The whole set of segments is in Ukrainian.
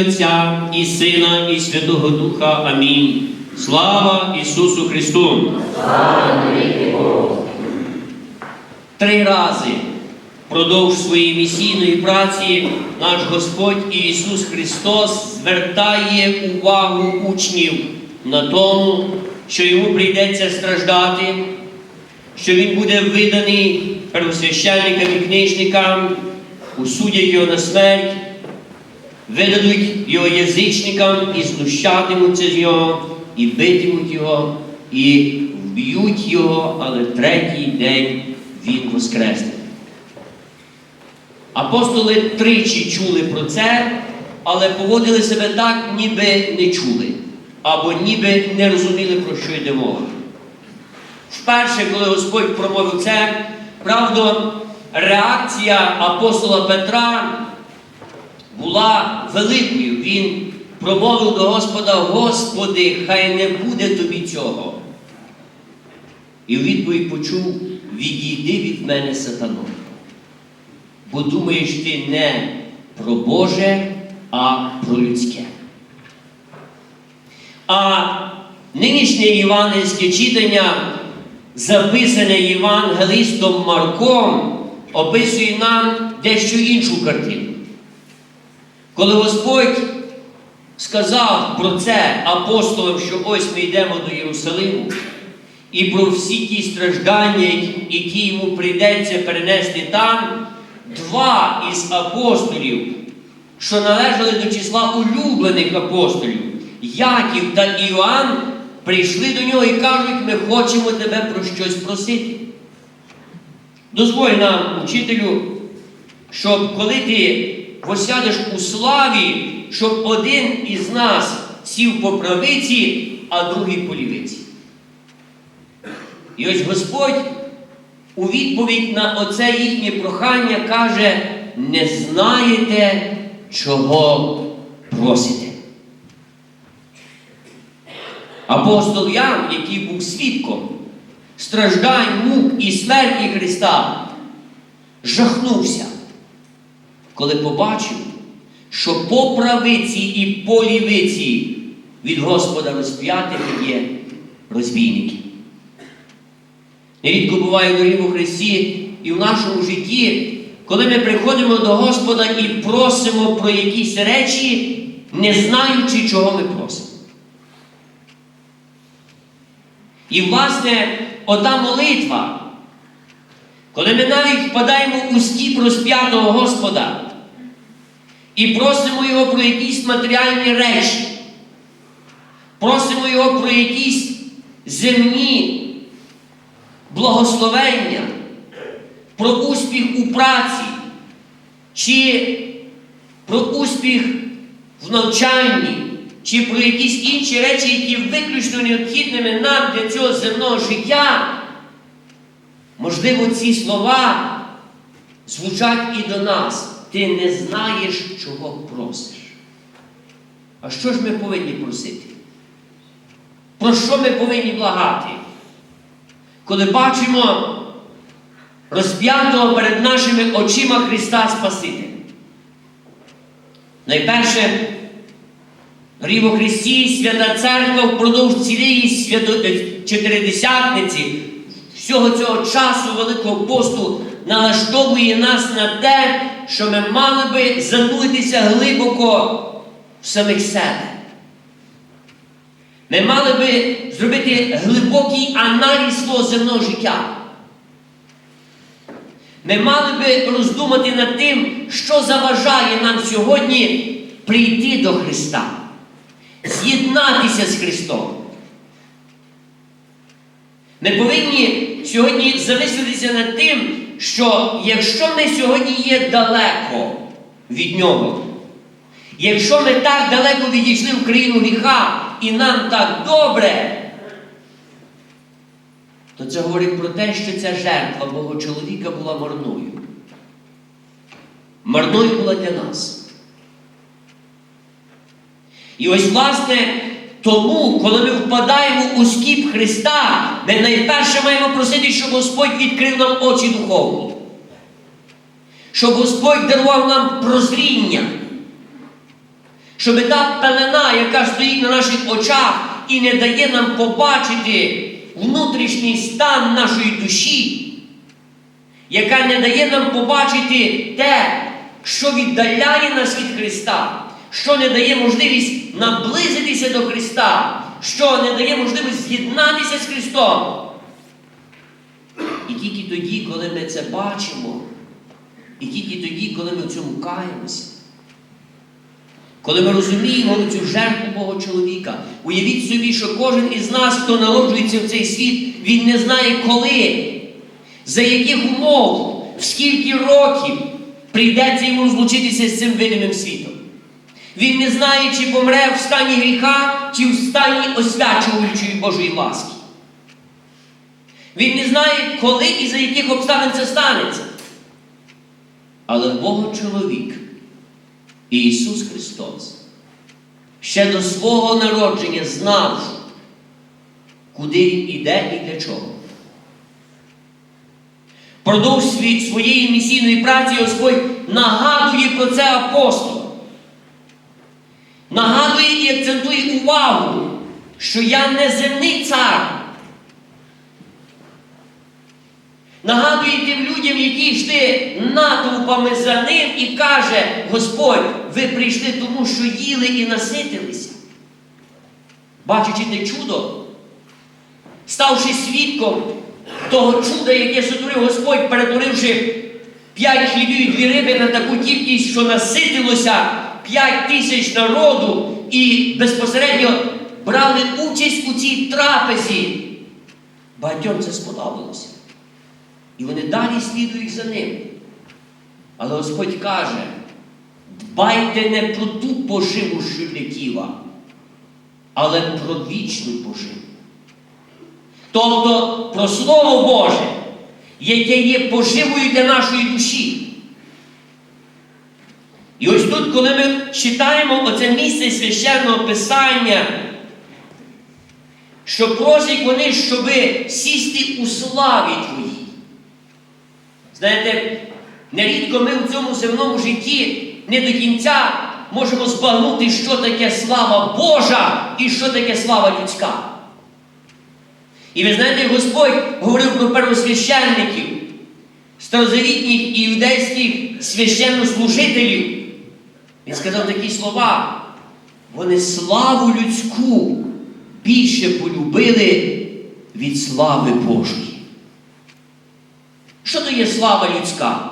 Отця і Сина, і Святого Духа. Амінь. Слава Ісусу Христу! Три рази впродовж своєї місійної праці наш Господь Ісус Христос звертає увагу учнів на тому, що йому прийдеться страждати, що Він буде виданий первосвященникам і книжникам, усудять його на смерть, видадуть його язичникам і знущатимуться з нього, і битимуть його, і вб'ють його, але третій день він воскресне. Апостоли тричі чули про це, але поводили себе так, ніби не чули, або ніби не розуміли, про що йде мова. Вперше, коли Господь промовив це, правда, реакція апостола Петра була великою. Він промовив до Господа, Господи, хай не буде тобі цього. І в відповідь почув: відійди від мене, сатано. Бо думаєш ти не про Боже, а про людське. А нинішнє євангельське читання, записане Євангелистом Марком, описує нам дещо іншу картину. Коли Господь сказав про це апостолам, що ось ми йдемо до Єрусалиму, і про всі ті страждання, які йому прийдеться перенести там, два із апостолів, що належали до числа улюблених апостолів, Яків та Іоанн, прийшли до нього і кажуть, ми хочемо тебе про щось просити. Дозволь нам, учителю, щоб коли ти посядеш у славі, щоб один із нас сів по правиці, а другий по лівиці. І ось Господь у відповідь на оце їхнє прохання каже: не знаєте, чого просите. Апостол Ян, який був свідком страждань, мук і смерті Христа, жахнувся, коли побачив, що по правиці і по лівиці від Господа розп'ятих є розбійники. Нерідко буває дорогі у Христі і в нашому житті, коли ми приходимо до Господа і просимо про якісь речі, не знаючи, чого ми просимо. І, власне, ота молитва, коли ми навіть впадаємо у стіп розп'ятого Господа і просимо Його про якісь матеріальні речі, просимо Його про якісь земні благословення, про успіх у праці, чи про успіх в навчанні, чи про якісь інші речі, які виключно необхідними нам для цього земного життя, можливо, ці слова звучать і до нас. Ти не знаєш, чого просиш. А що ж ми повинні просити? Про що ми повинні благати? Коли бачимо розп'ятого перед нашими очима Христа Спасителя. Найперше, Ріво Христі, Свята Церква впродовж цілої свято... чотиридесятниці, всього цього часу Великого посту налаштовує нас на те, що ми мали би зануритися глибоко в самих себе. Ми мали би зробити глибокий аналіз свого земного життя. Ми мали би роздумати над тим, що заважає нам сьогодні прийти до Христа, з'єднатися з Христом. Ми повинні сьогодні замислитися над тим, що якщо ми сьогодні є далеко від Нього, якщо ми так далеко відійшли в країну гріха і нам так добре, то це говорить про те, що ця жертва Бога чоловіка була марною. Марною була для нас. І ось, власне, тому, коли ми впадаємо у скіп Христа, ми найперше маємо просити, щоб Господь відкрив нам очі духовні. Щоб Господь дарував нам прозріння. Щоб та пелена, яка стоїть на наших очах і не дає нам побачити внутрішній стан нашої душі, яка не дає нам побачити те, що віддаляє нас від Христа, що не дає можливість наблизитися до Христа, що не дає можливість з'єднатися з Христом. І тільки тоді, коли ми це бачимо, і тільки тоді, коли ми в цьому каємося, коли ми розуміємо цю жертву Бога чоловіка, уявіть собі, що кожен із нас, хто народжується в цей світ, він не знає коли, за яких умов, в скільки років прийдеться йому розлучитися з цим видимим світом. Він не знає, чи помре в стані гріха, чи в стані освячуючої Божої ласки. Він не знає, коли і за яких обставин це станеться. Але Бога чоловік, Ісус Христос, ще до свого народження знав, куди Він іде і для чого. Продовж своєї місійної праці Господь нагадує про це апостолам. Нагадує і акцентує увагу, що я не земний цар. Нагадує тим людям, які йшли натовпами за ним, і каже, Господь, ви прийшли тому, що їли і наситилися. Бачачи те чудо, ставши свідком того чуда, яке сотворив Господь, перетворивши п'ять хлібів і дві риби на таку кількість, що наситилося п'ять тисяч народу і безпосередньо брали участь у цій трапезі. Багатьом це сподобалося. І вони далі слідують за ним. Але Господь каже: дбайте не про ту поживу, для але про вічну поживу. Тобто про Слово Боже, яке є поживою для нашої душі. І ось тут, коли ми читаємо оце місце священного Писання, що просять вони, щоби сісти у славі Твоїй. Знаєте, нерідко ми в цьому земному житті не до кінця можемо збагнути, що таке слава Божа і що таке слава людська. І ви знаєте, Господь говорив про первосвященників, старозавітніх і юдейських священнослужителів. Він сказав такі слова. Вони славу людську більше полюбили від слави Божої. Що то є слава людська?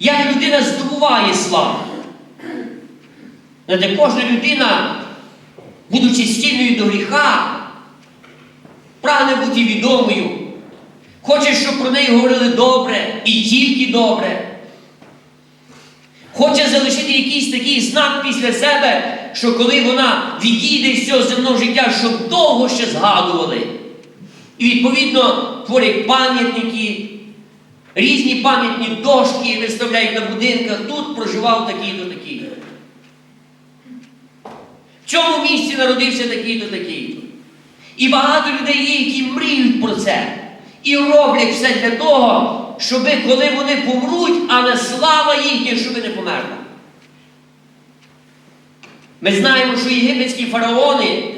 Як людина здобуває славу? Знаєте, кожна людина, будучи стільною до гріха, прагне бути відомою, хоче, щоб про неї говорили добре і тільки добре. Хоче залишити якийсь такий знак після себе, що коли вона відійде з цього земного життя, щоб довго ще згадували. І відповідно творять пам'ятники, різні пам'ятні дошки виставляють на будинках. Тут проживав такий-то такий. В цьому місці народився такий-то такий-то. І багато людей є, які мріють про це. І роблять все для того, щоби, коли вони помруть, але слава їхня, щоби не померла. Ми знаємо, що єгипетські фараони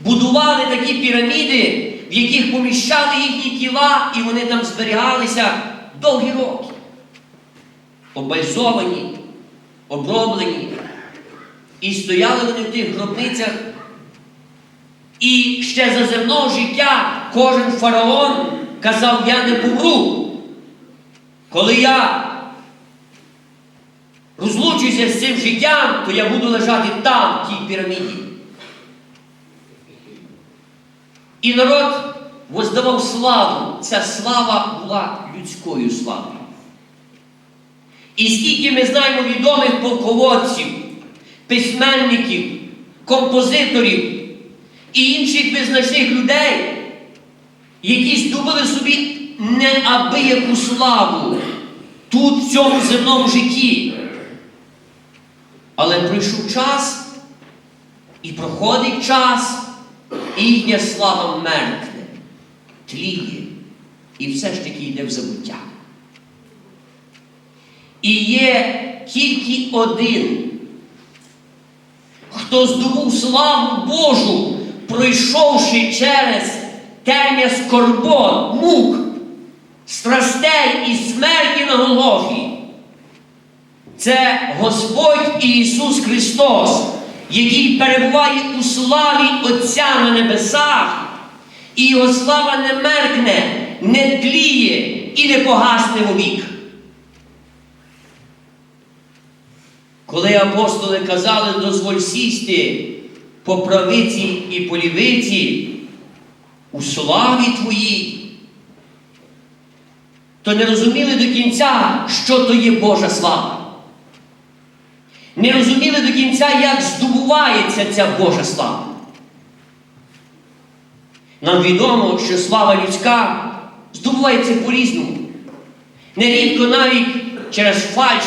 будували такі піраміди, в яких поміщали їхні тіла, і вони там зберігалися довгі роки. Обальзовані, оброблені. І стояли вони в тих гробницях. І ще за земного життя кожен фараон казав, я не помру. Коли я розлучуся з цим життям, то я буду лежати там, в тій піраміді. І народ воздавав славу. Ця слава була людською славою. І скільки ми знаємо відомих полководців, письменників, композиторів і інших визначних людей, які здобули собі неабияку славу тут, в цьому земному житті. Але прийшов час, і проходить час, і їхня слава меркне, тліє, і все ж таки йде в забуття. І є тільки один хто здобув славу Божу, пройшовши через тем'я скорбот, мук, страстей і смерті на Голгофі. Це Господь Ісус Христос, який перебуває у славі Отця на небесах, і Його слава не меркне, не тліє і не погасне вовік. Коли апостоли казали, дозволь сісти по правиці і по лівиці у славі Твоїй, то не розуміли до кінця, що то є Божа слава. Не розуміли до кінця, як здобувається ця Божа слава. Нам відомо, що слава людська здобувається по-різному. Нерідко навіть через фальш,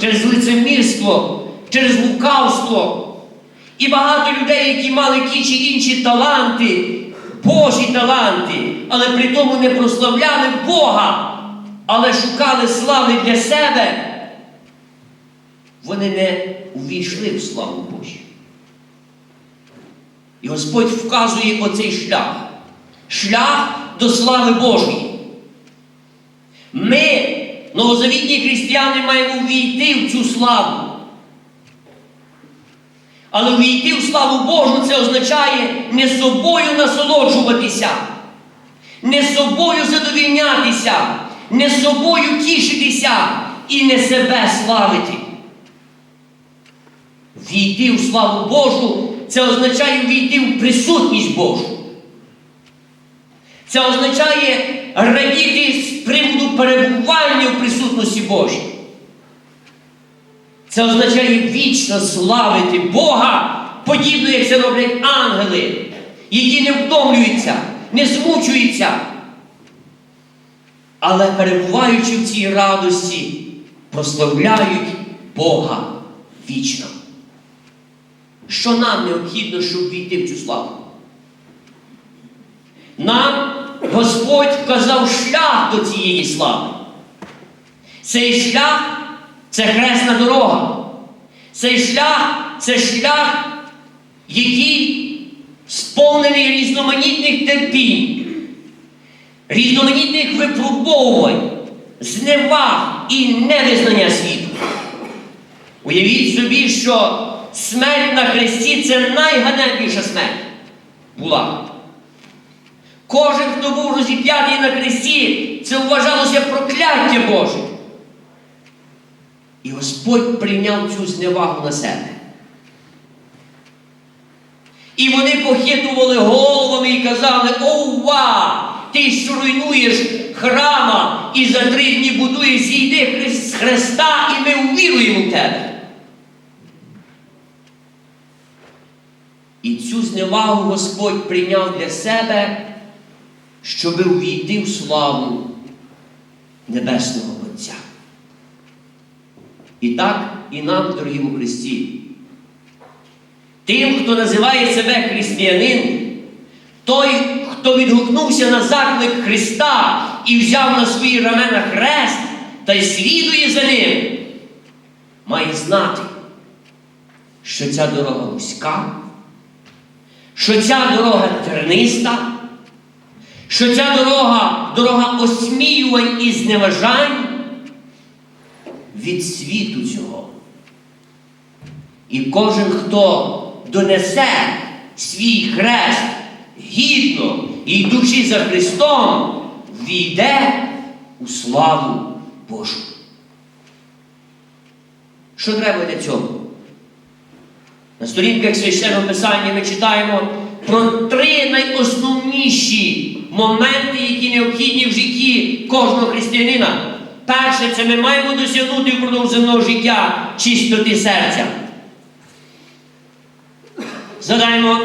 через лицемірство, через лукавство. І багато людей, які мали ті чи інші таланти, Божі таланти, але при тому не прославляли Бога, але шукали слави для себе, вони не увійшли в славу Божу. І Господь вказує оцей шлях. Шлях до слави Божої. Ми, новозавітні християни, маємо ввійти в цю славу. Але ввійти в славу Божу це означає не собою насолоджуватися, не собою задовільнятися, не собою тішитися і не себе славити. Війти в славу Божу це означає війти в присутність Божу. Це означає радіти з приводу перебування в присутності Божій. Це означає вічно славити Бога, подібно як це роблять ангели, які не втомлюються, не змучуються. Але перебуваючи в цій радості, прославляють Бога вічно. Що нам необхідно, щоб війти в цю славу? Нам Господь вказав шлях до цієї слави. Цей шлях це хресна дорога. Цей шлях це шлях, який сповнений різноманітних терпінь, різноманітних випробовувань, зневаг і невизнання світу. Уявіть собі, що смерть на хресті це найганебніша смерть була. Кожен, хто був розіп'ятий на хресті, це вважалося прокляття Боже. І Господь прийняв цю зневагу на себе. І вони похитували головами і казали: Ова! Ти що руйнуєш храма і за три дні будуєш, зійди з Христа, і ми увіруємо в тебе. І цю зневагу Господь прийняв для себе, щоб увійти в славу Небесного. І так і нам, дорогі у Христі. Тим, хто називає себе християнин, той, хто відгукнувся на заклик Христа і взяв на свої рамена хрест та й слідує за ним, має знати, що ця дорога вузька, що ця дорога терниста, що ця дорога дорога осміювань і зневажань від світу цього. І кожен, хто донесе свій хрест гідно і йдучи за Христом, війде у славу Божу. Що треба для цього? На сторінках священного Писання ми читаємо про три найосновніші моменти, які необхідні в житті кожного християнина. Перше, це ми маємо досягнути впродовж земного життя чистоти серця. Згадаємо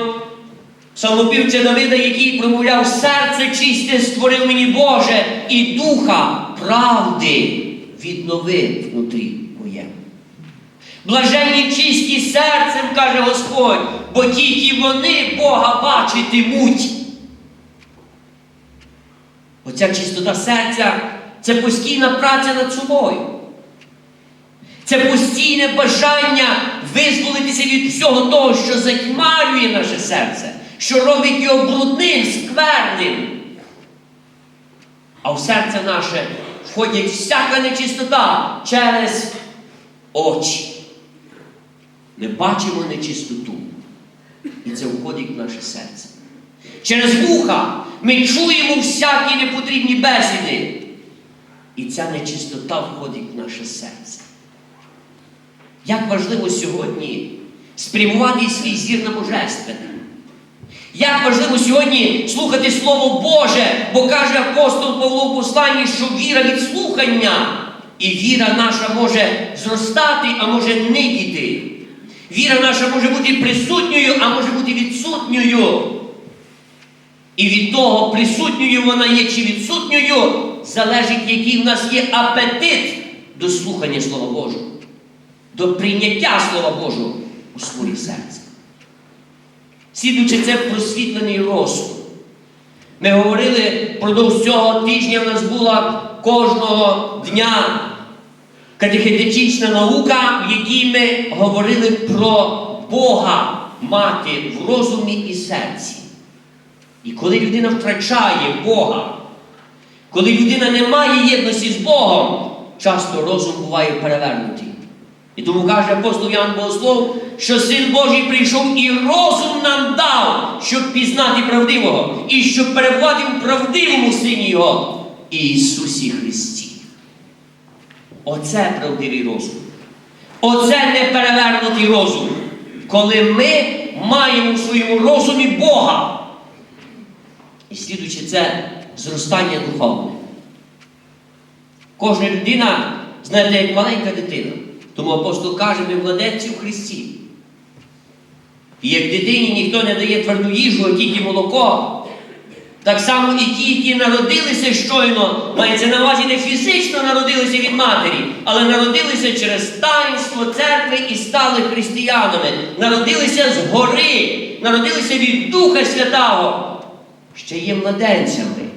псалмопівця Давида, який промовляв серце чисте створив мені Боже, і духа правди відновив внутрі моєму. Блаженні чисті серцем, каже Господь, бо тільки вони Бога бачитимуть. Оця чистота серця це постійна праця над собою. Це постійне бажання визволитися від всього того, що затьмарює наше серце, що робить його брудним, скверним. А в серце наше входить всяка нечистота через очі. Ми бачимо нечистоту. І це входить в наше серце. Через вуха ми чуємо всякі непотрібні бесіди. І ця нечистота входить в наше серце. Як важливо сьогодні спрямувати свій зір на Божественне. Як важливо сьогодні слухати Слово Боже, бо каже апостол Павло в посланні, що віра від слухання, і віра наша може зростати, а може нидіти. Віра наша може бути присутньою, а може бути відсутньою. І від того, присутньою вона є чи відсутньою, залежить, який в нас є апетит до слухання Слова Божого, до прийняття Слова Божого у своє серце. Слідуючи це просвітлений розсуд. Ми говорили продовж цього тижня в нас була кожного дня катехетична наука, в якій ми говорили про Бога мати в розумі і серці. І коли людина втрачає Бога, коли людина не має єдності з Богом, часто розум буває перевернутий. І тому каже апостол Ян Богослов, що Син Божий прийшов і розум нам дав, щоб пізнати правдивого, і щоб перебувати в правдивому Сині Його Ісусі Христі. Оце правдивий розум. Оце неперевернутий розум. Коли ми маємо в своєму розумі Бога. І слідуючи це зростання духовне. Кожна людина, знаєте, як маленька дитина. Тому апостол каже, ми младенці в Христі. І як дитині ніхто не дає тверду їжу, а тільки молоко, так само і ті, які народилися щойно, мається на увазі не фізично народилися від матері, але народилися через таїнство церкви і стали християнами, народилися згори, народилися від Духа Святого, ще є младенцями.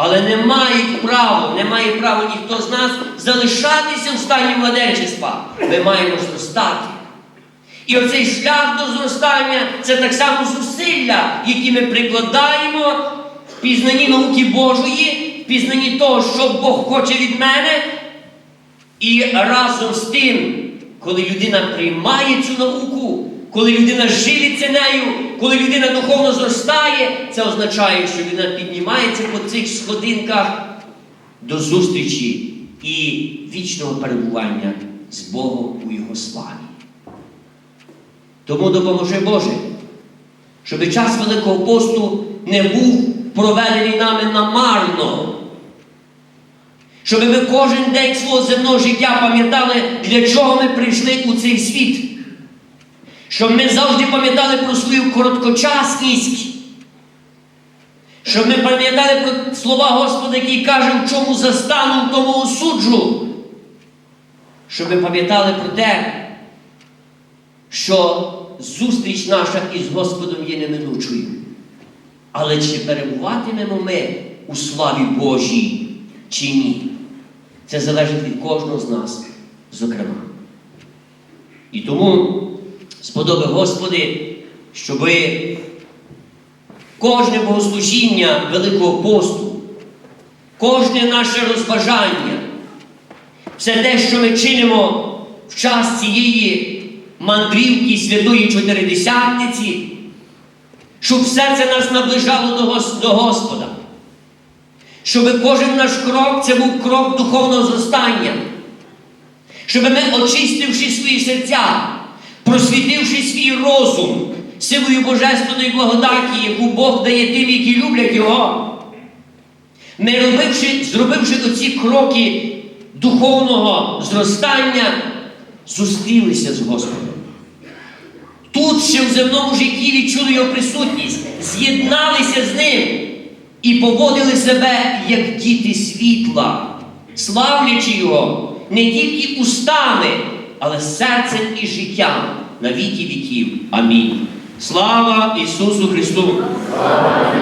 Але не мають права, не має права ніхто з нас залишатися в стані младенчества. Ми маємо зростати. І оцей шлях до зростання це так само зусилля, які ми прикладаємо в пізнанні науки Божої, в пізнанні того, що Бог хоче від мене. І разом з тим, коли людина приймає цю науку, коли людина живиться нею, коли людина духовно зростає, це означає, що людина піднімається по цих сходинках до зустрічі і вічного перебування з Богом у Його славі. Тому допоможи Боже, щоб час Великого посту не був проведений нами намарно. Щоб ми кожен день свого земного життя пам'ятали, для чого ми прийшли у цей світ. Щоб ми завжди пам'ятали про свою короткочасність. Щоб ми пам'ятали про слова Господа, які каже, в чому застану, в тому осуджу. Щоб ми пам'ятали про те, що зустріч наша із Господом є неминучою. Але чи перебуватимемо ми у славі Божій, чи ні? Це залежить від кожного з нас, зокрема. І тому сподоби Господи, щоби кожне богослужіння Великого посту, кожне наше розважання, все те, що ми чинимо в час цієї мандрівки Святої Чотиридесятниці, щоб все це нас наближало до, Гос- до Господа. Щоб кожен наш крок це був крок духовного зростання. Щоб ми, очистивши свої серця, просвітивши свій розум силою Божественної благодаті, яку Бог дає тим, які люблять Його, ми робивши, зробивши оці кроки духовного зростання, зустрілися з Господом. Тут ще в земному житті відчули його присутність, з'єдналися з ним і поводили себе як діти світла, славлячи його не тільки устами, але серцем і життям на віки віків. Амінь. Слава Ісусу Христу! Слава